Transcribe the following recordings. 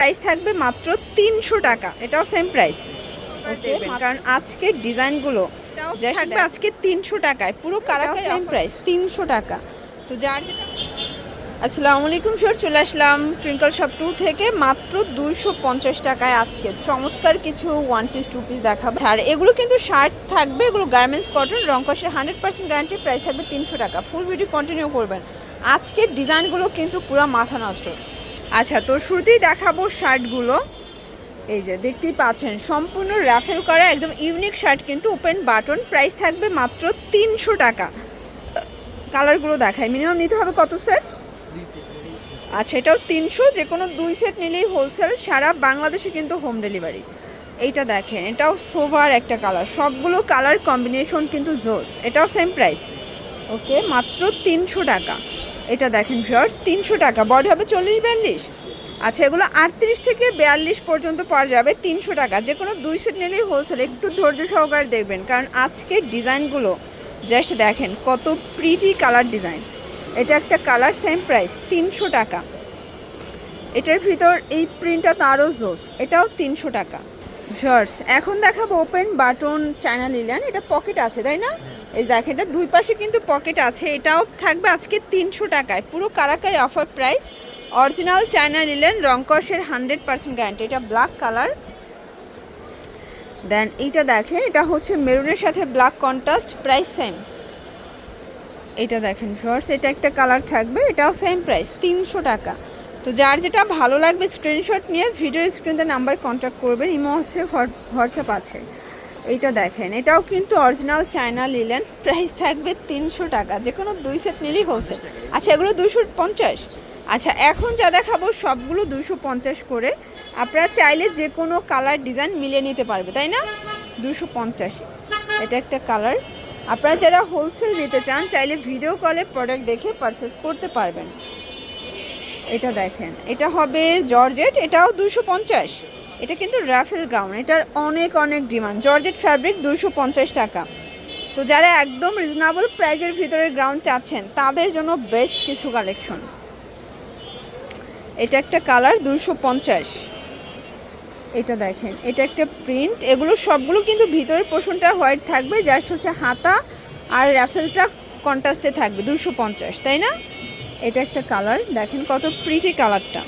Price থাকবে মাত্র তিনশো টাকা। এটাও সেম প্রাইস ওকে কারণ আজকের ডিজাইনগুলো যা থাকবে। আজকে তিনশো টাকায়। পুরো কারাকা সেম প্রাইস তিনশো টাকা। তো যার আসসালামু আলাইকুম স্যার চলে আসলাম টুইঙ্কল শপ টু থেকে। মাত্র দুইশো পঞ্চাশ টাকায় আজকে। চমৎকার কিছু ওয়ান পিস টু পিস দেখাবো। আর এগুলো কিন্তু শার্ট থাকবে এগুলো গার্মেন্টস কটন রং কষের হান্ড্রেড পার্সেন্ট গ্যারান্টি প্রাইস থাকবে তিনশো টাকা। ফুল ভিডিও কন্টিনিউ করবেন। আজকের ডিজাইনগুলো কিন্তু পুরো মাথা নষ্ট। আচ্ছা তো শুরুতেই দেখাবো শার্টগুলো। এই যে, দেখতেই পাচ্ছেন, সম্পূর্ণ র্যাফেল করা, একদম ইউনিক শার্ট কিন্তু ওপেন বাটন প্রাইস থাকবে মাত্র তিনশো টাকা। কালারগুলো দেখায় মিনিমাম নিতে হবে কত সেট আচ্ছা এটাও তিনশো যে কোনো দুই সেট নিলেই হোলসেল সারা বাংলাদেশে কিন্তু হোম ডেলিভারি এইটা দেখেন, এটাও সোভার একটা কালার সবগুলো কালার কম্বিনেশন কিন্তু জোস এটাও সেম প্রাইস ওকে মাত্র তিনশো টাকা। এটা দেখেন ভিউয়ার্স তিনশো টাকা। বডি হবে চল্লিশ, বিয়াল্লিশ। আচ্ছা এগুলো আটত্রিশ থেকে বিয়াল্লিশ পর্যন্ত পাওয়া যাবে তিনশো টাকা। যে কোনো দুই সেট নিলেই হোলসেল একটু ধৈর্য সহকারে দেখবেন। কারণ আজকের ডিজাইনগুলো জাস্ট দেখেন, কত প্রিটি কালার ডিজাইন এটা একটা কালার সেম প্রাইস তিনশো টাকা। এটার ভিতর এই প্রিন্টটা তারও জোস এটাও তিনশো টাকা। শর্টস এখন দেখাবো ওপেন বাটন চায়না লিলেন এটা পকেট আছে, তাই না? এই দেখেন, এটা দুই পাশে কিন্তু পকেট আছে। এটাও থাকবে আজকে তিনশো টাকায়। পুরো কারাকারি offer price original China linen রংকসের hundred percent guarantee এটা ব্ল্যাক কালার দেন এইটা দেখেন, এটা হচ্ছে মেরুনের সাথে ব্ল্যাক কন্ট্রাস্ট প্রাইস সেম এটা দেখেন শর্টস এটা একটা কালার থাকবে, এটাও সেম প্রাইস তিনশো টাকা। তো যার যেটা ভালো লাগবে স্ক্রিনশট নিয়ে ভিডিও স্ক্রিনতে নাম্বার কন্ট্যাক্ট করবেন, ইমো হচ্ছে হোয়াটসঅ্যাপ আছে। এইটা দেখেন, এটাও কিন্তু অরিজিনাল চায়না লিলেন প্রাইস থাকবে তিনশো টাকা যে কোনো দুই সেট নিলেই হোলসেল আচ্ছা এগুলো দুশো পঞ্চাশ? আচ্ছা এখন যা দেখাবো সবগুলো দুশো পঞ্চাশ করে। আপনারা চাইলে যে কোনো কালার ডিজাইন মিলিয়ে নিতে পারবে, তাই না? দুশো পঞ্চাশ। এটা একটা কালার আপনারা যারা হোলসেল নিতে চান, চাইলে ভিডিও কলে প্রোডাক্ট দেখে পারচেস করতে পারবেন। এটা দেখেন, এটা হবে জর্জেট এটাও দুশো পঞ্চাশ। এটা কিন্তু রাফেল গ্রাউন্ড এটার অনেক অনেক ডিমান্ড জর্জেট ফ্যাব্রিক দুশো টাকা। তো যারা একদম রিজনেবল প্রাইজের ভিতরে গ্রাউন্ড চাচ্ছেন, তাদের জন্য বেস্ট কিছু কালেকশন এটা একটা কালার দুশো পঞ্চাশ। এটা দেখেন, এটা একটা প্রিন্ট এগুলো সবগুলো কিন্তু ভিতরের পোষণটা হোয়াইট থাকবে জাস্ট হচ্ছে হাতা আর র্যাফেলটা কন্ট্রাস্টে থাকবে দুশো পঞ্চাশ, তাই না? এটা একটা কালার দেখেন কত প্রিটি কালারটা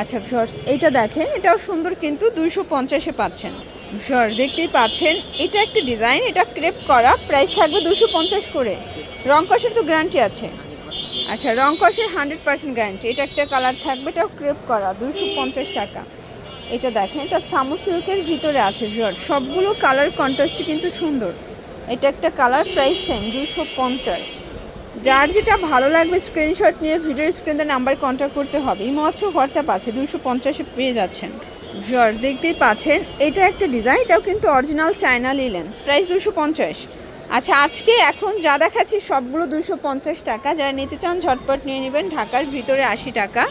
আচ্ছা শর্টস এইটা দেখেন, এটাও সুন্দর কিন্তু দুইশো পঞ্চাশে পাচ্ছেন। শর্ট দেখতেই পাচ্ছেন, এটা একটা ডিজাইন, এটা ক্রেপ করা, প্রাইস থাকবে দুশো পঞ্চাশ করে। রং কষের তো গ্যারান্টি আছে। আচ্ছা রং কষের হান্ড্রেড পার্সেন্ট গ্যারান্টি, এটা একটা কালার থাকবে, এটাও ক্রেপ করা দুশো পঞ্চাশ টাকা। এটা দেখেন, এটা সামু সিল্কের ভিতরে আছে ভিওর সবগুলো কালার কন্ট্রাস্টই কিন্তু সুন্দর। এটা একটা কালার, প্রাইস সেম দুশো পঞ্চাশ। যার যেটা ভালো লাগবে স্ক্রিনশট নিয়ে ভিডিও স্ক্রিনে নাম্বার কন্ট্যাক্ট করতে হবে। ইমো আছে হোয়াটসঅ্যাপ আছে, দুশো পঞ্চাশে পেয়ে যাচ্ছেন। ভিওর দেখতেই পাচ্ছেন, এটা একটা ডিজাইন এটাও কিন্তু অরিজিনাল চায়না লিলেন প্রাইস দুশো পঞ্চাশ। আচ্ছা আজকে এখন যা দেখাচ্ছি, সবগুলো দুশো পঞ্চাশ টাকা। যারা নিতে চান, ঝটপট নিয়ে নেবেন। ঢাকার ভিতরে আশি টাকা,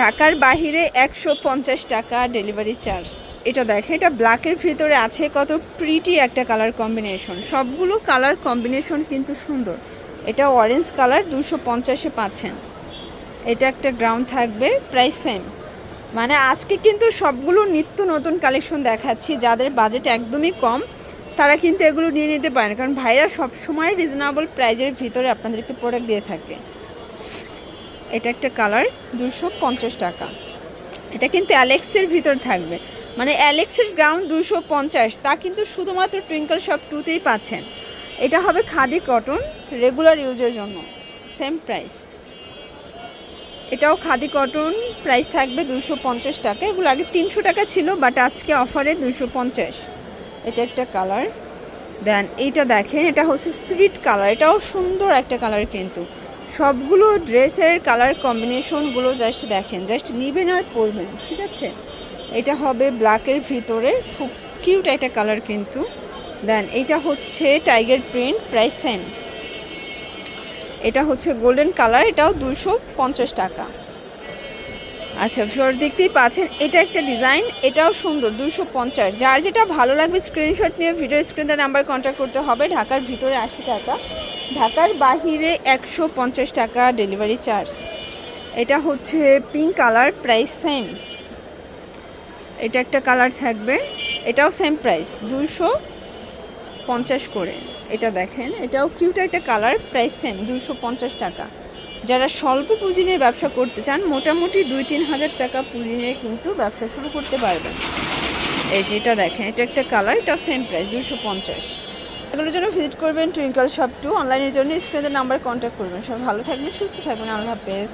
ঢাকার বাহিরে একশো পঞ্চাশ টাকা ডেলিভারি চার্জ এটা দেখে, এটা ব্ল্যাকের ভিতরে আছে। কত প্রিটি একটা কালার কম্বিনেশন সবগুলো কালার কম্বিনেশন কিন্তু সুন্দর। এটা অরেঞ্জ কালার দুশো পঞ্চাশে পাচ্ছেন। এটা একটা গ্রাউন্ড থাকবে প্রাইস সেম মানে আজকে কিন্তু সবগুলো নিত্য নতুন কালেকশন দেখাচ্ছি, যাদের বাজেট একদমই কম, তারা কিন্তু এগুলো নিয়ে নিতে পারেন কারণ ভাইরা সবসময় রিজনেবল প্রাইজের ভিতরে আপনাদেরকে প্রোডাক্ট দিয়ে থাকে। এটা একটা কালার দুশো পঞ্চাশ টাকা। এটা কিন্তু অ্যালেক্সের ভিতর থাকবে। মানে অ্যালেক্সের গ্রাউন্ড দুশো পঞ্চাশ, তা কিন্তু শুধুমাত্র টুইঙ্কল শপ টুতেই পাচ্ছেন। এটা হবে খাদি কটন রেগুলার ইউজের জন্য সেম প্রাইস এটাও খাদি কটন প্রাইস থাকবে দুশো পঞ্চাশ টাকা, এগুলো আগে তিনশো টাকা ছিল বাট আজকে অফারে দুশো পঞ্চাশ। এটা একটা কালার দেন এইটা দেখেন, এটা হচ্ছে সুইট কালার এটাও সুন্দর একটা কালার কিন্তু। সবগুলো ড্রেসের কালার কম্বিনেশনগুলো জাস্ট দেখেন জাস্ট নিবেন আর পরবেন, ঠিক আছে? এটা হবে ব্ল্যাকের ভিতরে, খুব কিউট একটা কালার কিন্তু। দেন এটা হচ্ছে টাইগার প্রিন্ট প্রাইস সেম। এটা হচ্ছে গোল্ডেন কালার, এটাও দুশো পঞ্চাশ টাকা। আচ্ছা ফ্লোর দেখতেই পাচ্ছেন, এটা একটা ডিজাইন, এটাও সুন্দর দুশো পঞ্চাশ। যার যেটা ভালো লাগবে, স্ক্রিনশট নিয়ে ভিডিও স্ক্রিনে নাম্বার কন্ট্যাক্ট করতে হবে, ঢাকার ভিতরে আশি টাকা, ঢাকার বাহিরে একশো পঞ্চাশ টাকা ডেলিভারি চার্জ এটা হচ্ছে পিঙ্ক কালার প্রাইস সেম এটা একটা কালার থাকবে, এটাও সেম প্রাইস দুশো পঞ্চাশ করে। এটা দেখেন, এটাও কিউট একটা কালার প্রাইস সেম দুশো পঞ্চাশ টাকা। যারা স্বল্প পুঁজি নিয়ে ব্যবসা করতে চান, মোটামুটি দুই তিন হাজার টাকা পুঁজি নিয়ে কিন্তু ব্যবসা শুরু করতে পারবেন। এই যে এটা দেখেন, এটা একটা কালার এটাও সেম প্রাইস দুশো পঞ্চাশ। এগুলোর জন্য ভিজিট করবেন টুইঙ্কল শপ টু অনলাইনের জন্য স্ক্রিনের নাম্বার কন্ট্যাক্ট করবেন। সব ভালো থাকবেন, সুস্থ থাকবেন, আল্লাহ হাফেজ।